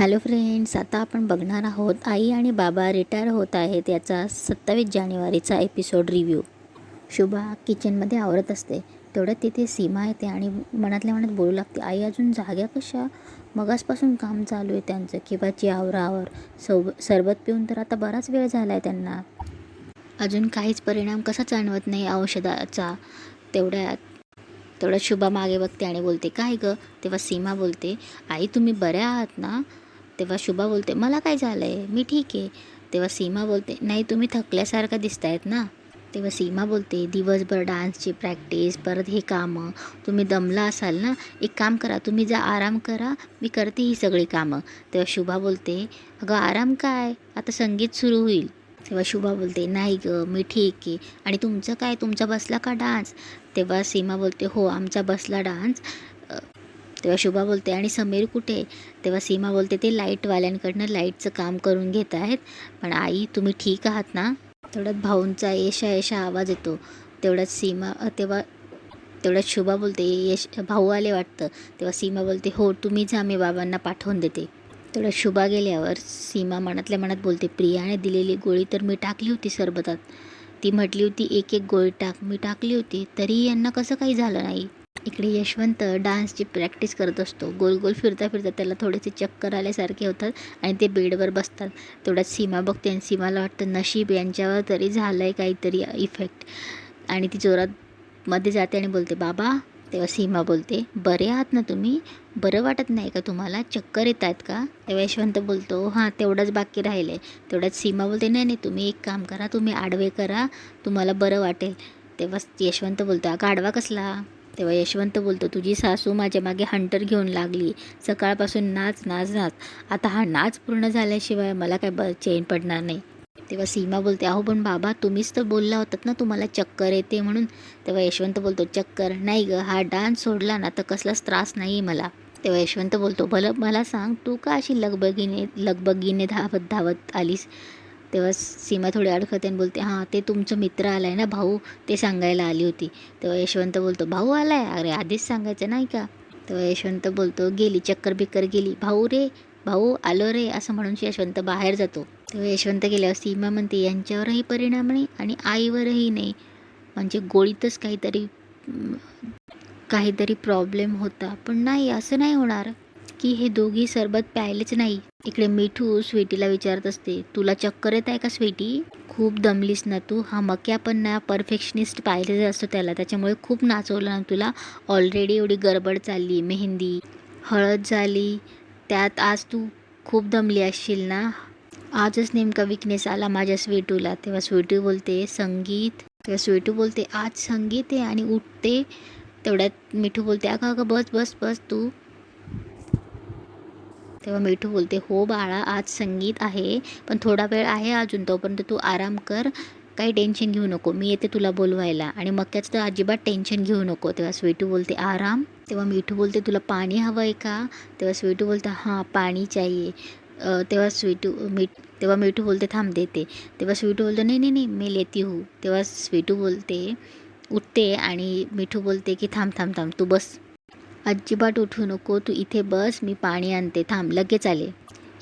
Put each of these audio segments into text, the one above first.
Hello friends आता आपण बघणार आहोत आई आणि बाबा रिटायर होत आहेत याचा सत्तावीस जानेवारीचा एपिसोड रिव्ह्यू शुभा किचनमध्ये आवरत असते. तेवढ्यात तिथे सीमा येते आणि मनातल्या मनात बोलू लागते आई अजून जाग्या कशा? मगासपासून काम चालू आहे त्यांचं. किंवाची आवरावर. सोब सरबत पिऊन तर आता बराच वेळ झाला आहे त्यांना. अजून काहीच परिणाम कसा जाणवत नाही औषधाचा? तेवढ्यात तेवढ्यात शुभा मागे बघते आणि बोलते काय गं? तेव्हा सीमा बोलते आई तुम्ही बऱ्या आहात ना? तेव्हा शुभा बोलते मला काय झालं आहे मी ठीक आहे. तेव्हा सीमा बोलते नाही तुम्ही थकल्यासारखा दिसतायत ना. तेव्हा सीमा बोलते दिवसभर डान्सची प्रॅक्टिस परत हे कामं. तुम्ही दमला असाल ना? एक काम करा तुम्ही जा आराम करा मी करते ही सगळी कामं. तेव्हा शुभा बोलते अगं आराम काय? आता संगीत सुरू होईल. तेव्हा शुभा बोलते नाही गं मी ठीक आहे. आणि तुमचं काय? तुमचा बसला का डान्स? तेव्हा सीमा बोलते हो आमचा बसला डान्स. तेव्हा शुभा बोलते आणि समीर कुठे? तेव्हा सीमा बोलते ते लाईटवाल्यांकडनं लाईटचं काम करून घेत आहेत पण आई तुम्ही ठीक आहात ना? तेवढ्यात भाऊंचा येशा येशा आवाज येतो. तेवढ्यात सीमा तेव्हा तेवढ्यात शुभा बोलते यश भाऊ आले वाटतं. तेव्हा सीमा बोलते हो तुम्ही जा मी बाबांना पाठवून देते. तेवढ्यात शुभा गेल्यावर सीमा मनातल्या मनात बोलते प्रियाने दिलेली गोळी तर मी टाकली होती सरबतात. ती म्हटली होती एक एक गोळी टाक मी टाकली होती तरीही यांना कसं काही झालं नाही. इकडे यशवंत डान्सची प्रॅक्टिस करत असतो. गोल गोल फिरता फिरता त्याला थोडेसे चक्कर आल्यासारखे होतात आणि ते बेडवर बसतात. तेवढ्यात सीमा बघते आणि सीमाला वाटतं नशीब यांच्यावर तरी झालं आहे काहीतरी इफेक्ट आणि ती जोरात मध्ये जाते आणि बोलते बाबा तेव्हा सीमा बोलते बरे आहात ना तुम्ही? बरं वाटत नाही का तुम्हाला? चक्कर येत आहेत का? तेव्हा यशवंत बोलतो हां तेवढंच बाकी राहिलं आहे तेवढ्यात सीमा बोलते नाही नाही तुम्ही एक काम करा तुम्ही आडवे करा तुम्हाला बरं वाटेल. तेव्हा यशवंत बोलतो अगं आडवा कसला? तेव्हा यशवंत बोलतो तुझी सासू माझ्या मागे हंटर घेऊन लागली. सकाळपासून नाच नाच नाच. आता हा नाच पूर्ण झाल्याशिवाय मला काय ब चेन पडणार नाही. तेव्हा सीमा बोलते अहो पण बाबा तुम्हीच तर बोलला होतात ना तुम्हाला चक्कर येते म्हणून. तेव्हा यशवंत बोलतो चक्कर नाही ग हा डान्स सोडला ना तर कसलाच त्रास नाही आहे मला. तेव्हा यशवंत बोलतो भलं मला सांग तू का अशी लगबगीने लगबगीने धावत धावत आलीस? तेव्हा सीमा थोडी अडखते आणि बोलते हां ते तुमचं मित्र आला आहे ना भाऊ ते सांगायला आली होती. तेव्हा यशवंत बोलतो भाऊ आला आहे अरे आधीच सांगायचं नाही का? तेव्हा यशवंत बोलतो गेली चक्कर बिक्कर गेली. भाऊ रे भाऊ आलो रे असं म्हणून यशवंत बाहेर जातो. तेव्हा यशवंत गेल्यावर सीमा म्हणते यांच्यावरही परिणाम नाही आणि आईवरही नाही. म्हणजे गोळीतच काहीतरी काहीतरी प्रॉब्लेम होता. पण नाही असं नाही होणार. की हे दोघी सरबत प्यायलेच नाही. इकडे मिठू स्वीटीला विचारत असते तुला चक्कर येत आहे का स्वीटी? खूप दमलीस ना तू. हा मक्या पण ना परफेक्शनिस्ट पाहिलेला असतो त्याला. त्याच्यामुळे खूप नाचवलं ना तुला. ऑलरेडी एवढी गडबड चालली मेहंदी हळद झाली. त्यात आज तू खूप दमली असशील ना? आजच नेमका विकनेस आला माझ्या स्वीटूला. तेव्हा स्वीटू बोलते संगीत. तेव्हा स्वीटू बोलते आज संगीत आहे आणि उठते. तेवढ्यात मिठू बोलते अगं अगं बस बस बस तू. तेव्हा मिठू बोलते हो बाळा आज संगीत आहे पण थोडा वेळ आहे अजून तोपर्यंत तू आराम कर काही टेन्शन घेऊ नको मी येते तुला बोलवायला. आणि मक्याचं तर अजिबात टेन्शन घेऊ नको. तेव्हा स्वीटू बोलते आराम? तेव्हा मिठू बोलते तुला पाणी हवं आहे का? तेव्हा स्वीटू बोलते हां पाणी चाहिए. तेव्हा स्वीटू मीठ तेव्हा मिठू बोलते थांब देते. तेव्हा स्वीटू बोलते नाही नाही नाही मी लेती हूँ. तेव्हा स्वीटू बोलते उठते. आणि मिठू बोलते की थांब थांब थांब तू बस. अजिबात उठू नको तू इथे बस मी पाणी आणते थांब लगेच आले.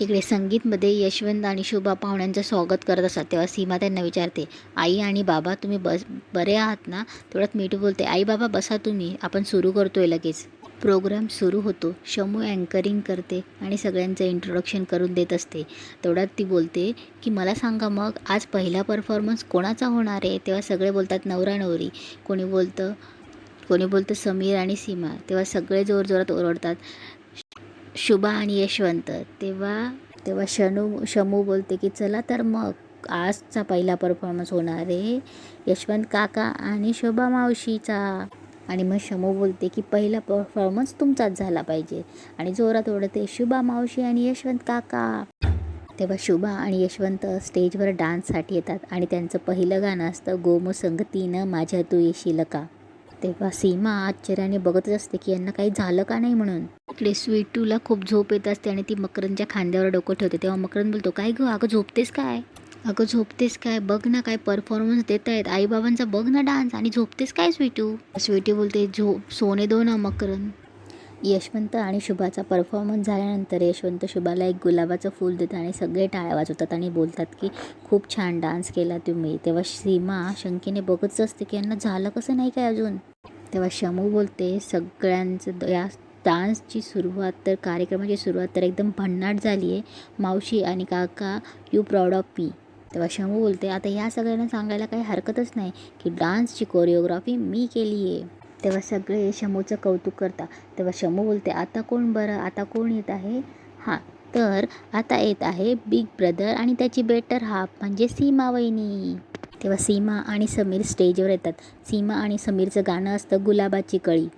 इकडे संगीतमध्ये यशवंत आणि शोभा पाहुण्यांचं स्वागत करत असतात तेव्हा सीमा त्यांना विचारते आई आणि बाबा तुम्ही बस बरे आहात ना? तेवढ्यात मिठू बोलते आई बाबा बसा तुम्ही आपण सुरू करतोय लगेच. प्रोग्राम सुरू होतो शमू अँकरिंग करते आणि सगळ्यांचं इंट्रोडक्शन करून देत असते. तेवढ्यात ती बोलते की मला सांगा मग आज पहिला परफॉर्मन्स कोणाचा होणार आहे? तेव्हा सगळे बोलतात नवरा नवरी. कोणी बोलतं कोणी बोलतं समीर आणि सीमा तेव्हा सगळे जोरजोरात ओरडतात शुभा आणि यशवंत. तेव्हा तेव्हा शनू शमू बोलते की चला तर मग आजचा पहिला परफॉर्मन्स होणार आहे. यशवंत काका आणि शोभा मावशीचा. आणि मग शमू बोलते की पहिला परफॉर्मन्स तुमचाच झाला पाहिजे. आणि जोरात ओढते शुभा मावशी आणि यशवंत काका. तेव्हा शुभा आणि यशवंत स्टेजवर डान्ससाठी येतात आणि त्यांचं पहिलं गाणं असतं गोमो संगतीनं माझ्या तू येशील का? तेव्हा सीमा आश्चर्याने बघतच असते की यांना काही झालं का नाही म्हणून. इकडे स्वीटूला खूप झोप येत असते आणि ती मकरंदच्या खांद्यावर डोकं ठेवते. तेव्हा मकरंद बोलतो काय गं अगं झोपतेस काय? अगं झोपतेस काय? बघ ना काय परफॉर्मन्स देत आहेत. आईबाबांचा बघ ना डान्स आणि झोपतेस काय स्वीटू? स्वीटू बोलते झोप सोने दो ना मकरंद. यशवंत आणि शुभाचा परफॉर्मन्स झाल्यानंतर यशवंत शुभाला एक गुलाबाचं फूल देतं आणि सगळे टाळ्या वाजवतात आणि बोलतात की खूप छान डान्स केला तुम्ही. तेव्हा सीमा शंकेने बघतच असते की यांना झालं कसं नाही काय अजून? तेव्हा शमू बोलते सगळ्यांचं या डान्सची सुरुवात तर कार्यक्रमाची सुरुवात तर एकदम भन्नाट झाली आहे मावशी आणि काका यू प्राऊड ऑफ मी तेव्हा शमू बोलते आता या सगळ्यांना सांगायला काही हरकतच नाही की डान्सची कोरिओग्राफी मी केली आहे तेव्हा सगळे शमूचं कौतुक करता तेव्हा शमू बोलते आता कोण बरं? आता कोण येत आहे? हां तर आता येत आहे बिग ब्रदर आणि त्याची बेटर हाफ म्हणजे सीमा वहिनी. तेव्हा सीमा आणि समीर स्टेजवर येतात. सीमा आणि समीरचं गाणं असतं गुलाबाची कळी.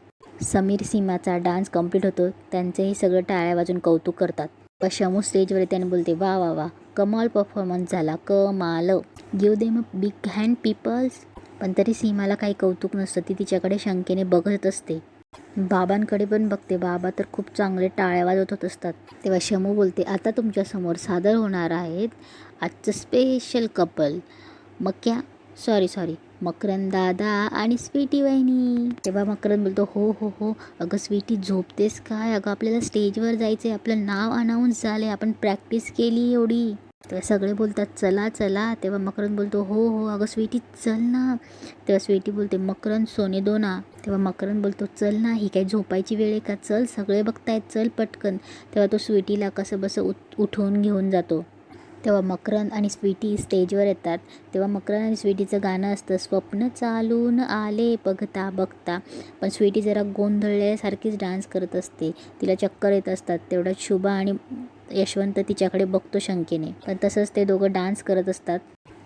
समीर सीमाचा डान्स कंप्लीट होतो. त्यांचेही सगळं टाळ्या वाजून कौतुक करतात. व शमू स्टेजवर येते आणि बोलते वा वा वा कमाल परफॉर्मन्स झाला कमाल. Give them a big hand peoples पण तरी सीमाला काही कौतुक नसतं. ती तिच्याकडे शंकेने बघत असते. बाबांकडे पण बघते. बाबा तर खूप चांगले टाळ्या वाजवत होत असतात. तेव्हा शमू बोलते आता तुमच्यासमोर सादर होणार आहेत आजचं special couple Makya sorry sorry Makaran दादा आणि स्वीटी वहिनी. तेव्हा मकरन बोलतो हो हो हो. अगं स्वीटी झोपतेस काय? अगं आपल्याला स्टेजवर जायचं आहे आपलं नाव अनाऊन्स झालं आहे आपण प्रॅक्टिस केली एवढी. तेव्हा सगळे बोलतात चला चला. तेव्हा मकरन बोलतो हो हो. अगं स्वीटी चल ना. तेव्हा स्वीटी बोलते मकरन सोने दो ना. तेव्हा मकरन बोलतो चल ना ही काय झोपायची वेळ आहे का? चल सगळे बघतायत चल पटकन. तेव्हा तो स्वीटीला कसं बसं उठ उठवून घेऊन जातो. तेव्हा मकरन आणि स्वीटी स्टेजवर येतात. तेव्हा मकरन आणि स्वीटीचं गाणं असतं स्वप्न चालून आले बघता बघता. पण स्वीटी जरा गोंधळल्यासारखीच डान्स करत असते. तिला चक्कर येत असतात. तेवढ्यात शुभा आणि यशवंत तिच्याकडे बघतो शंकेने. पण तसंच ते दोघं डान्स करत असतात.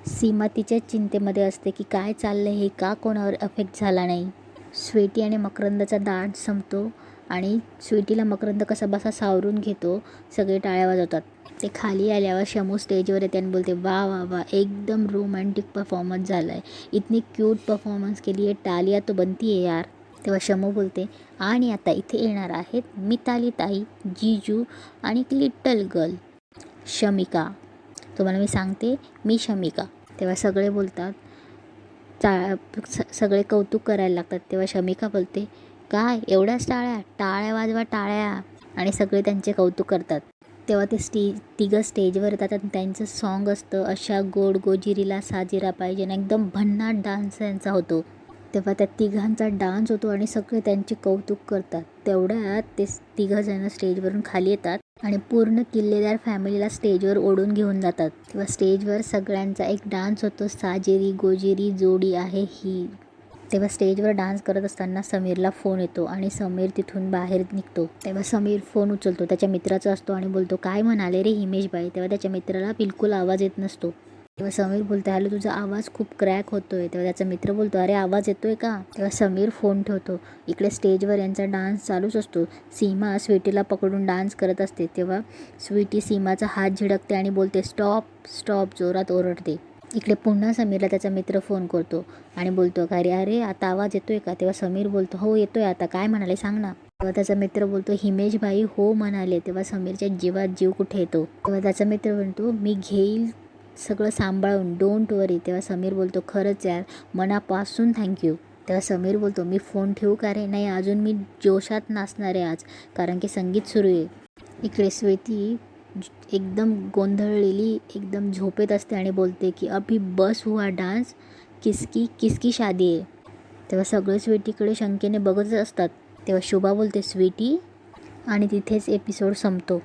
सीमा तिच्याच चिंतेमध्ये असते की काय चाललं हे का कोणावर अफेक्ट झाला नाही. स्वेटी आणि मकरंदाचा डान्स संपतो आणि स्वीटीला मकरंद कसा बसा सावरून घेतो सगळे टाळ्या वाजवतात. ते खाली आल्यावर शमू स्टेजवर येते आणि बोलते वा वा वा एकदम रोमॅन्टिक परफॉर्मन्स झाला आहे इतनी क्यूट परफॉर्मन्स केली आहे टालिया तो बनती आहे यार. तेव्हा शमू बोलते आणि आता इथे येणार आहेत मिताली ताई जीजू आणि एक लिटल गर्ल शमिका. तुम्हाला मी सांगते मी शमिका. तेव्हा सगळे बोलतात चा स- सगळे कौतुक करायला लागतात. तेव्हा शमिका बोलते काय एवढ्याच टाळ्या? टाळ्या वाजवा टाळ्या. आणि सगळे त्यांचे कौतुक करतात. तेव्हा ते स्टेज तिघं स्टेजवर येतात आणि त्यांचं सॉन्ग असतं अशा गोड गोजिरीला साजिरा पाहिजे आणि एकदम भन्नाट डान्स त्यांचा होतो. तेव्हा त्या तिघांचा डान्स होतो आणि सगळे त्यांचे कौतुक करतात. तेवढ्यात ते तिघंजणं स्टेजवरून खाली येतात आणि पूर्ण किल्लेदार फॅमिलीला स्टेजवर ओढून घेऊन जातात. तेव्हा स्टेजवर सगळ्यांचा एक डान्स होतो. साजेरी गोजेरी जोडी आहे ही. तेव्हा स्टेजवर डान्स करत असताना समीरला फोन येतो आणि समीर तिथून बाहेर निघतो. तेव्हा समीर फोन उचलतो. त्याच्या मित्राचा असतो आणि बोलतो काय म्हणाले रे हिमेशबाई? तेव्हा त्याच्या मित्राला बिलकुल आवाज येत नसतो. तेव्हा समीर बोलतो हॅलो तुझा आवाज खूप क्रॅक होतोय. तेव्हा त्याचा मित्र बोलतो अरे आवाज येतोय का? तेव्हा समीर फोन ठेवतो. इकडे स्टेजवर यांचा डान्स चालूच असतो. सीमा स्वीटीला पकडून डान्स करत असते. तेव्हा स्वीटी सीमाचा हात झिडकते आणि बोलते स्टॉप स्टॉप जोरात ओरडते. इकडे पुन्हा समीरला त्याचा मित्र फोन करतो आणि बोलतो का अरे अरे आता आवाज येतोय का? तेव्हा समीर बोलतो हो येतोय आता. काय म्हणाले सांग ना. तेव्हा त्याचा मित्र बोलतो हिमेश भाई हो म्हणाले. तेव्हा समीरच्या जीवात जीव कुठे येतो? तेव्हा त्याचा मित्र म्हणतो मी घेईल सगळं सांभाळून डोंट वरी तेव्हा समीर बोलतो खरंच यार मनापासून थँक्यू तेव्हा समीर बोलतो मी फोन ठेवू का रे? नाही अजून मी जोशात नाचणार आहे आज कारण की संगीत सुरू आहे. इकडे स्वेती एकदम गोंधळलेली एकदम झोपेत असते आणि बोलते की अभी बस हुआ डान्स किसकी किसकी शादी आहे? तेव्हा सगळे स्वीटीकडे शंकेने बघतच असतात. तेव्हा शोभा बोलते स्वीटी. आणि तिथेच एपिसोड संपतो.